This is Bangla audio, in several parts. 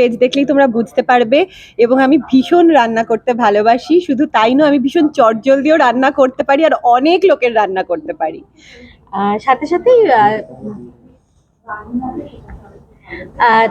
পেজ দেখলেই তোমরা বুঝতে পারবে। এবং আমি ভীষণ রান্না করতে ভালোবাসি। শুধু তাই নয়, আমি ভীষণ চটজলদিও রান্না করতে পারি আর অনেক লোকের রান্না করতে পারি। সাথে সাথে সাথেই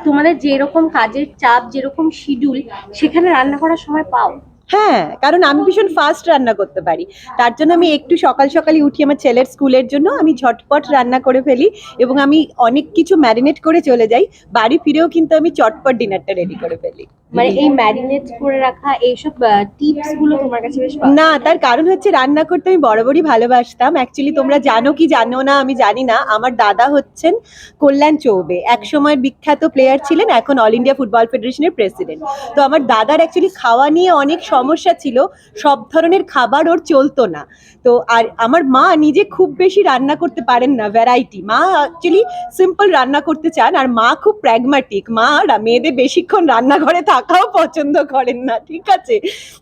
তোমাদের যেরকম কাজের চাপ, যেরকম শিডিউল সেখানে রান্না করার সময় পাও। হ্যাঁ কারণ আমি ভীষণ ফাস্ট রান্না করতে পারি। তার জন্য আমি একটু সকাল সকালই উঠি আমার ছেলের স্কুলের জন্য, আমি ঝটপট রান্না করে ফেলি এবং আমি অনেক কিছু ম্যারিনেট করে চলে যাই। বাড়ি ফিরেও কিন্তু আমি চটপট ডিনারটা রেডি করে ফেলি। মানে এই ম্যারিনেট করে রাখা এইসব টিপসগুলো তোমার কাছে বেশ না তার কারণ হচ্ছে রান্না করতে আমি বরাবরই ভালোবাসতাম। অ্যাকচুয়ালি তোমরা জানো কি জানো না আমি জানি না। আমার দাদা হচ্ছেন কল্যাণ চৌবে। এক সময়ের বিখ্যাত প্লেয়ার ছিলেন এখন অল ইন্ডিয়া ফুটবল ফেডারেশনের প্রেসিডেন্ট তো আমার দাদার অ্যাকচুয়ালি খাওয়া নিয়ে অনেক সমস্যা ছিল। সব ধরনের খাবার ওর চলতো না। তো আর আমার মা নিজে খুব বেশি রান্না করতে পারেন না ভ্যারাইটি মা অ্যাকচুয়ালি সিম্পল রান্না করতে চান আর মা খুব প্র্যাগম্যাটিক মা মেয়েদের বেশিক্ষণ রান্নাঘরে থাকাও পছন্দ করেন না, ঠিক আছে?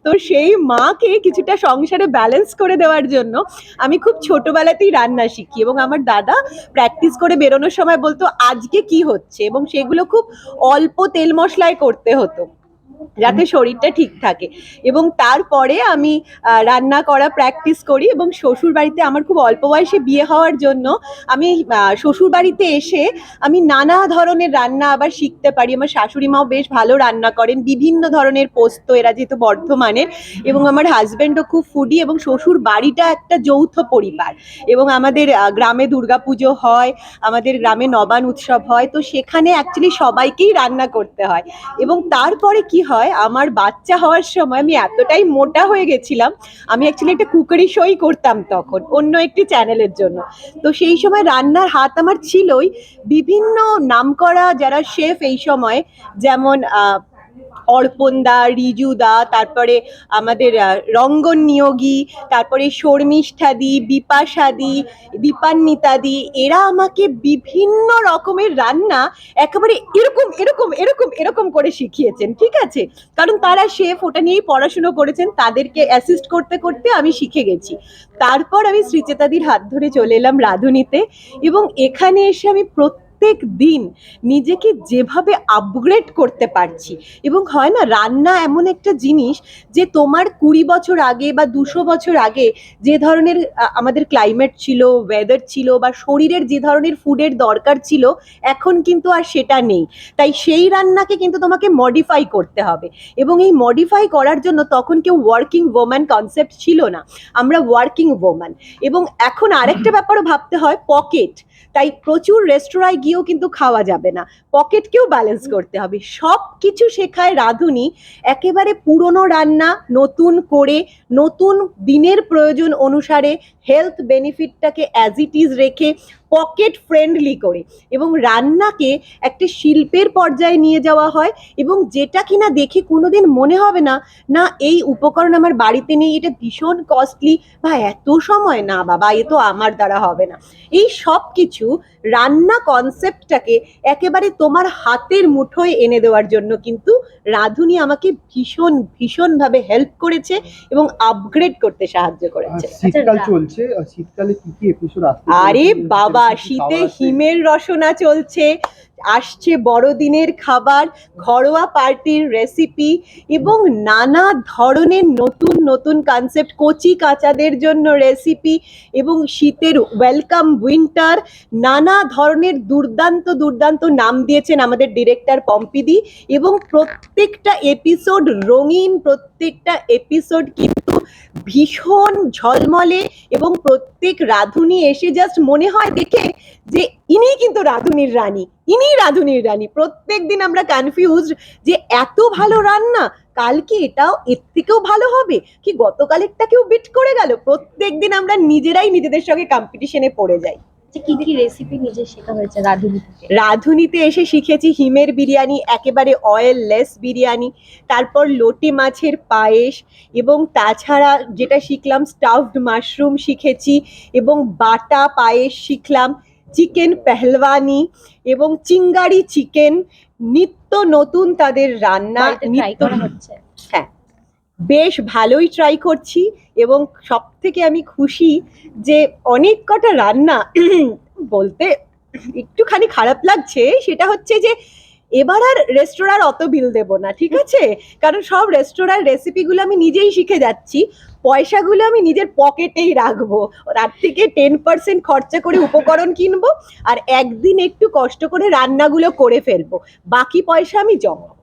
তো সেই মাকে কিছুটা সংসারে ব্যালেন্স করে দেওয়ার জন্য আমি খুব ছোটবেলাতেই রান্না শিখি এবং আমার দাদা প্র্যাকটিস করে বেরোনোর সময় বলতো, আজকে কি হচ্ছে? এবং সেগুলো খুব অল্প তেল মশলায় করতে হতো। যাতে শরীরটা ঠিক থাকে। এবং তারপরে আমি রান্না করা প্র্যাকটিস করি এবং শ্বশুর বাড়িতে আমার খুব অল্প বয়সে বিয়ে হওয়ার জন্য আমি শ্বশুর বাড়িতে এসে আমি নানা ধরনের রান্না আবার শিখতে পারি। আমার শাশুড়ি মাও বেশ ভালো রান্না করেন। বিভিন্ন ধরনের পোস্ত, এরা যেহেতু বর্ধমানের এবং আমার হাজব্যান্ডও খুব ফুডি এবং শ্বশুর বাড়িটা একটা যৌথ পরিবার এবং আমাদের গ্রামে দুর্গাপুজো হয়, আমাদের গ্রামে নবান উৎসব হয়। তো সেখানে অ্যাকচুয়ালি সবাইকেই রান্না করতে হয়। এবং তারপরে কি হয়, আমার বাচ্চা হওয়ার সময় আমি এতটাই মোটা হয়ে গেছিলাম, আমি অ্যাকচুয়ালি একটা কুকারি শোই করতাম তখন, অন্য একটি চ্যানেলের জন্য। তো সেই সময় রান্নার হাত আমার ছিলই, বিভিন্ন নামকরা যারা শেফ এই সময়, যেমন অর্পণ দা, রিজু দা, তারপরে আমাদের রঙ্গন নিয়োগী, তারপরে শর্মিষ্ঠা দি, বিপাশা দি, দীপান্বিতা দি, এরা আমাকে বিভিন্ন রকমের রান্না একেবারে এরকম এরকম এরকম এরকম করে শিখিয়েছেন, ঠিক আছে? কারণ তারা শেফ, ওটা নিয়েই পড়াশুনো করেছেন, তাদেরকে অ্যাসিস্ট করতে করতে আমি শিখে গেছি। তারপর আমি শ্রীচেতাদির হাত ধরে চলে এলাম রাঁধুনিতে এবং এখানে এসে আমি প্রত্যেক দিন নিজেকে যেভাবে আপগ্রেড করতে পারছি। এবং হয় না রান্না এমন একটা জিনিস যে তোমার কুড়ি বছর আগে বা দুশো বছর আগে যে ধরনের আমাদের ক্লাইমেট ছিল ওয়েদার ছিল বা শরীরের যে ধরনের ফুডের দরকার ছিল এখন কিন্তু আর সেটা নেই। তাই সেই রান্নাকে কিন্তু তোমাকে মডিফাই করতে হবে। এবং এই মডিফাই করার জন্য তখন কেউ ওয়ার্কিং ওম্যান কনসেপ্ট ছিল না। আমরা ওয়ার্কিং ওম্যান এবং এখন আরেকটা ব্যাপারও ভাবতে হয় পকেট তাই প্রচুর রেস্তোরাঁয় গিয়েও কিন্তু খাওয়া যাবে না। পকেটকেও ব্যালেন্স করতে হবে। সব কিছু শেখায় রাঁধুনি। একেবারে পুরনো রান্না নতুন করে নতুন দিনের প্রয়োজন অনুসারে হেলথ বেনিফিটটাকে অ্যাজ ইট ইজ রেখে পকেট ফ্রেন্ডলি করে এবং রান্নাকে একটা শিল্পের পর্যায়ে নিয়ে যাওয়া হয় এবং যেটা কিনা দেখে কোনোদিন মনে হবে না না এই উপকরণ আমার বাড়িতে নেই এটা ভীষণ কস্টলি বা এত সময়? না বাবা এ তো আমার দ্বারা হবে না। এই সব কিছু রান্না কনসেপ্টটাকে একেবারে তোমার হাতের মুঠোয় এনে দেওয়ার জন্য কিন্তু রাঁধুনি আমাকে ভীষণ ভীষণভাবে হেল্প করেছে এবং আপগ্রেড করতে সাহায্য করেছে। শীতকাল চলছে শীতকালে কি কি এপিসোড আসছে আরে বাবা কি শীতে হিমের রসনা চলছে আসছে বড়দিনের খাবার ঘরোয়া পার্টির রেসিপি এবং নানা ধরনের নতুন নতুন কনসেপ্ট কচি কাচাদের জন্য রেসিপি এবং শীতের ওয়েলকাম উইন্টার নানা ধরনের দুর্দান্ত দুর্দান্ত নাম দিয়েছেন আমাদের ডিরেক্টর পম্পিদি এবং প্রত্যেকটা এপিসোড রঙিন প্রত্যেকটা এপিসোড কিন্তু ভীষণ ঝলমলে এবং প্রত্যেক রাঁধুনি এসে জাস্ট মনে হয় দেখে যে ইনি কিন্তু রাঁধুনির রানী, ইনি রাঁধুনির রানী। প্রত্যেক দিন আমরা কনফিউজড যে এত ভালো রান্না কালকে এটাও এর থেকেও ভালো হবে? কি গতকালেরটাকেও বিট করে গেল? প্রত্যেক দিন আমরা নিজেরাই নিজেদের সঙ্গে কম্পিটিশনে পড়ে যাই। কি কি রেসিপি নিজে শেখা হয়েছে রাঁধুনি থেকে? রাঁধুনিতে এসে শিখেছি হিমের বিরিয়ানি একেবারে অয়েল লেস বিরিয়ানি তারপর লোটে মাছের পায়েস এবং তাছাড়া যেটা শিখলাম স্টাফড মাশরুম শিখেছি এবং বাটা পায়েস শিখলাম চিকেন পেহলওয়ানি এবং চিঙ্গারি চিকেন নিত্য নতুন তাদের রান্না নিত্য করা হচ্ছে। হ্যাঁ। বেশ ভালোই ট্রাই করছি এবং সব থেকে আমি খুশি যে অনেক কটা রান্না বলতে একটুখানি খারাপ লাগছে, সেটা হচ্ছে যে এবার আর রেস্তোরাঁর অত বিল দেবো না, ঠিক আছে? কারণ সব রেস্তোরাঁর রেসিপিগুলো আমি নিজেই শিখে যাচ্ছি, পয়সাগুলো আমি নিজের পকেটেই রাখব। তার থেকে টেন পার্সেন্ট খরচা করে উপকরণ কিনবো আর একদিন একটু কষ্ট করে রান্নাগুলো করে ফেলব, বাকি পয়সা আমি জমাবো।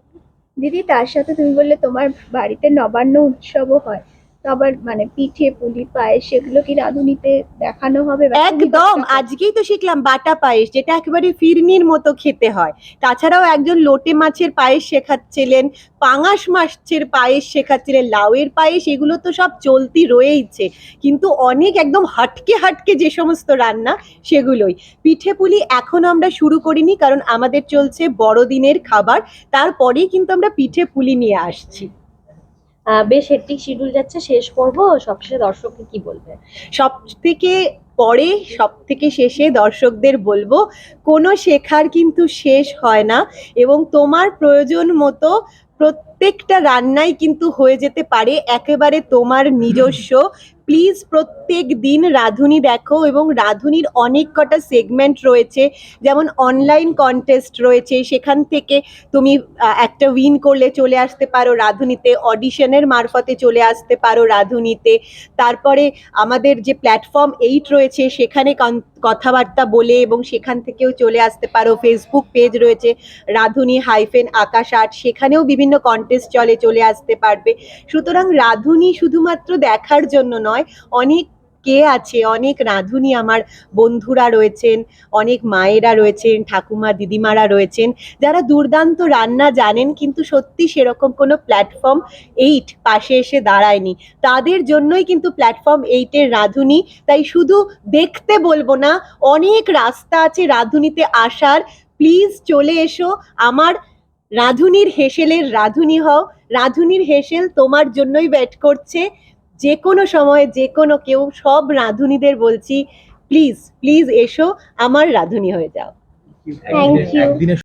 দিদি তার সাথে তুমি বললে তোমার বাড়িতে নবান্ন উৎসবও হয়। তো আবার মানে পিঠে পুলি পায়েস সেগুলো কি রাঁধুনিতে দেখানো হবে? একদম আজকেই তো শিখলাম বাটা পায়েস যেটা একেবারে ফিরনির মতো খেতে হয়। তাছাড়াও একজন লোটে মাছের পায়েস শেখাচ্ছিলেন পাঙাশ মাছের পায়েস শেখাচ্ছিলেন লাউয়ের পায়েস এগুলো তো সব চলতি রয়েইছে। কিন্তু অনেক একদম হাটকে হাটকে যে সমস্ত রান্না সেগুলোই। পিঠে পুলি এখন আমরা শুরু করিনি কারণ আমাদের চলছে বড়দিনের খাবার। তারপরেই কিন্তু আমরা পিঠে পুলি নিয়ে আসছি। বেশ হেট্টিক শিডিউল যাচ্ছে, শেষ করব সবশেষে দর্শককে কি বলবে? সব থেকে পরে সব থেকে শেষে দর্শকদের বলব, কোনো শেখার কিন্তু শেষ হয় না এবং তোমার প্রয়োজন মতো প্রত্যেকটা রান্নাই কিন্তু হয়ে যেতে পারে, একেবারে তোমার নিজস্ব। প্লিজ প্রত্যেক দিন রাঁধুনি দেখো এবং রাঁধুনির অনেক কটা সেগমেন্ট রয়েছে, যেমন অনলাইন কন্টেস্ট রয়েছে, সেখান থেকে তুমি একটা উইন করলে চলে আসতে পারো রাঁধুনিতে অডিশনের মারফতে চলে আসতে পারো রাঁধুনিতে। তারপরে আমাদের যে প্ল্যাটফর্ম এইট রয়েছে, সেখানে কথাবার্তা বলে এবং সেখান থেকেও চলে আসতে পারো। ফেসবুক পেজ রয়েছে, রাধুনি হাইফেন আকাশ আর্ট, সেখানেও বিভিন্ন কন্টেস্ট চলে চলে আসতে পারবে। সুতরাং রাধুনি শুধুমাত্র দেখার জন্য নয়, অনেক কে আছে, অনেক রাঁধুনি আমার বন্ধুরা রয়েছেন, অনেক মায়েরা রয়েছেন, ঠাকুমা, দিদিমারা রয়েছেন, যারা দুর্দান্ত রান্না জানেন কিন্তু সত্যি সেরকম কোনো প্ল্যাটফর্ম এইট পাশে এসে দাঁড়ায়নি। তাদের জন্যই কিন্তু প্ল্যাটফর্ম এইটের রাঁধুনি, তাই শুধু দেখতে বলব না, অনেক রাস্তা আছে রাঁধুনিতে আসার। প্লিজ চলে এসো, আমার রাঁধুনির হেসেলের রাধুনি হও। রাধুনির হেসেল তোমার জন্যই ব্যাট করছে। যে কোনো সময়ে যে কোনো কেউ সব রাধুনিদের বলছি প্লিজ প্লিজ এসো আমার রাধুনি হয়ে যাও। থ্যাংক. একদিনে